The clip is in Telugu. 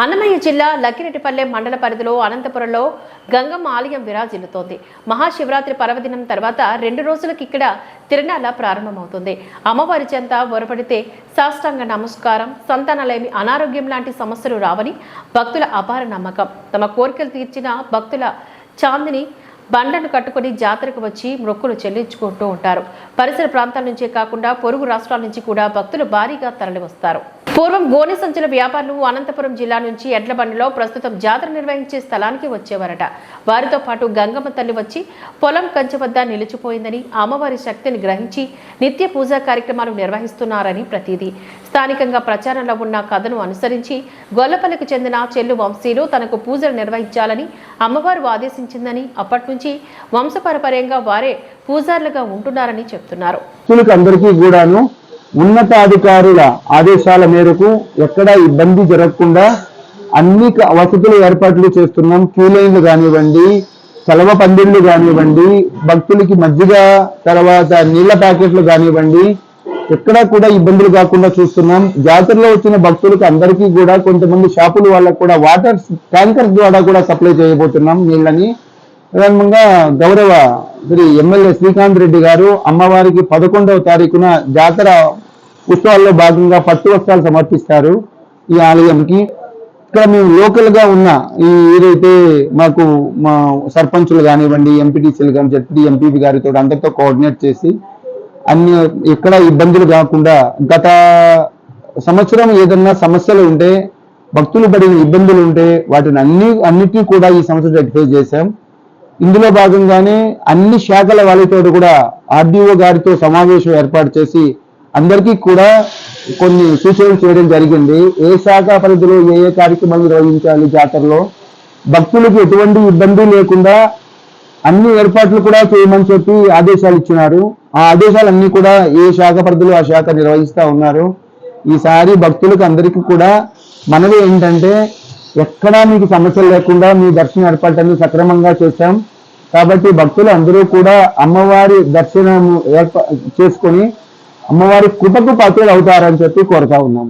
అన్నమయ్య జిల్లా లక్కిరెడ్డిపల్లె మండల పరిధిలో అనంతపురంలో గంగమ్మ ఆలయం విరాజిల్లుతోంది. మహాశివరాత్రి పర్వదినం తర్వాత రెండు రోజులకు ఇక్కడ తిరణాల ప్రారంభమవుతుంది. అమ్మవారి చెంత ఒరపడితే సాష్టాంగ నమస్కారం సంతానలేమి అనారోగ్యం లాంటి సమస్యలు రావని భక్తుల అపార నమ్మకం. తమ కోరికలు తీర్చిన భక్తుల చాందిని బండను కట్టుకొని జాతరకు వచ్చి మొక్కులు చెల్లించుకుంటూ ఉంటారు. పరిసర ప్రాంతాల నుంచే కాకుండా పొరుగు రాష్ట్రాల నుంచి కూడా భక్తులు భారీగా తరలివస్తారు. పూర్వం గోనె సంచుల వ్యాపారులు అనంతపురం జిల్లా నుంచి ఎడ్ల బండిలో ప్రస్తుతం జాతర నిర్వహించే స్థలానికి వచ్చేవారట. వారితో పాటు గంగమ్మ తల్లి వచ్చి పొలం కంచె వద్ద నిలిచిపోయిందని అమ్మవారి శక్తిని గ్రహించి నిత్య పూజా కార్యక్రమాలు నిర్వహిస్తున్నారని ప్రతీది స్థానికంగా ప్రచారంలో ఉన్న కథను అనుసరించి గొల్లపల్లికి చెందిన చెల్లు వంశీలు తనకు పూజలు నిర్వహించాలని అమ్మవారు ఆదేశించిందని అప్పటి నుంచి వంశపరపర్యంగా వారే పూజారులుగా ఉంటున్నారని చెప్తున్నారు. అందరికీ కూడాను ఉన్నతాధికారుల ఆదేశాల మేరకు ఎక్కడా ఇబ్బంది జరగకుండా అన్ని వసతులు ఏర్పాట్లు చేస్తున్నాం. క్యూ లైన్లు కానివ్వండి చలవ పందిళ్ళు కానివ్వండి భక్తులకి మజ్జిగ తర్వాత నీళ్ళ ప్యాకెట్లు కానివ్వండి ఎక్కడా కూడా ఇబ్బందులు కాకుండా చూస్తున్నాం. జాతరలో వచ్చిన భక్తులకు అందరికీ కూడా కొంతమంది షాపుల వాళ్ళకు కూడా వాటర్ ట్యాంకర్స్ ద్వారా కూడా సప్లై చేయబోతున్నాం నీళ్ళని. ప్రధానంగా గౌరవ శ్రీ ఎమ్మెల్యే శ్రీకాంత్ రెడ్డి గారు అమ్మవారికి పదకొండవ తారీఖున జాతర ఉత్సవాల్లో భాగంగా పట్టు వస్త్రాలు సమర్పిస్తారు ఈ ఆలయంకి. ఇక్కడ మేము లోకల్గా ఉన్న ఈ ఏదైతే మాకు మా సర్పంచులు కానివ్వండి ఎంపీటీసీలు కానీ జడ్పీ ఎంపీపీ గారితో అందరితో కోఆర్డినేట్ చేసి అన్ని ఎక్కడ ఇబ్బందులు కాకుండా గత సంవత్సరం ఏదన్నా సమస్యలు ఉంటే భక్తులు పడిన ఇబ్బందులు ఉంటే వాటిని అన్ని అన్నిటినీ కూడా ఈ సంవత్సరం రెక్టిఫై చేశాం. ఇందులో భాగంగానే అన్ని శాఖల వాళ్ళతో కూడా ఆర్డీఓ గారితో సమావేశం ఏర్పాటు చేసి అందరికీ కూడా కొన్ని సూచనలు చేయడం జరిగింది. ఏ శాఖ పరిధిలో ఏ ఏ కార్యక్రమాలు నిర్వహించాలి జాతరలో? భక్తులకు ఎటువంటి ఇబ్బంది లేకుండా అన్ని ఏర్పాట్లు కూడా చేయమని చెప్పి ఆదేశాలు ఇచ్చినారు. ఆ ఆదేశాలన్నీ కూడా ఏ శాఖ పరిధిలో ఆ శాఖ నిర్వహిస్తా ఉన్నారు. ఈసారి భక్తులకు అందరికీ కూడా మనవి ఏంటంటే ఎక్కడా మీకు సమస్యలు లేకుండా మీ దర్శన ఏర్పాట్లన్నీ సక్రమంగా చేశాం. కాబట్టి భక్తులు అందరూ కూడా అమ్మవారి దర్శనం ఏర్పా చేసుకొని అమ్మవారి కృపకు పాత్రలు అవుతారని చెప్పి కోరుతా ఉన్నాం.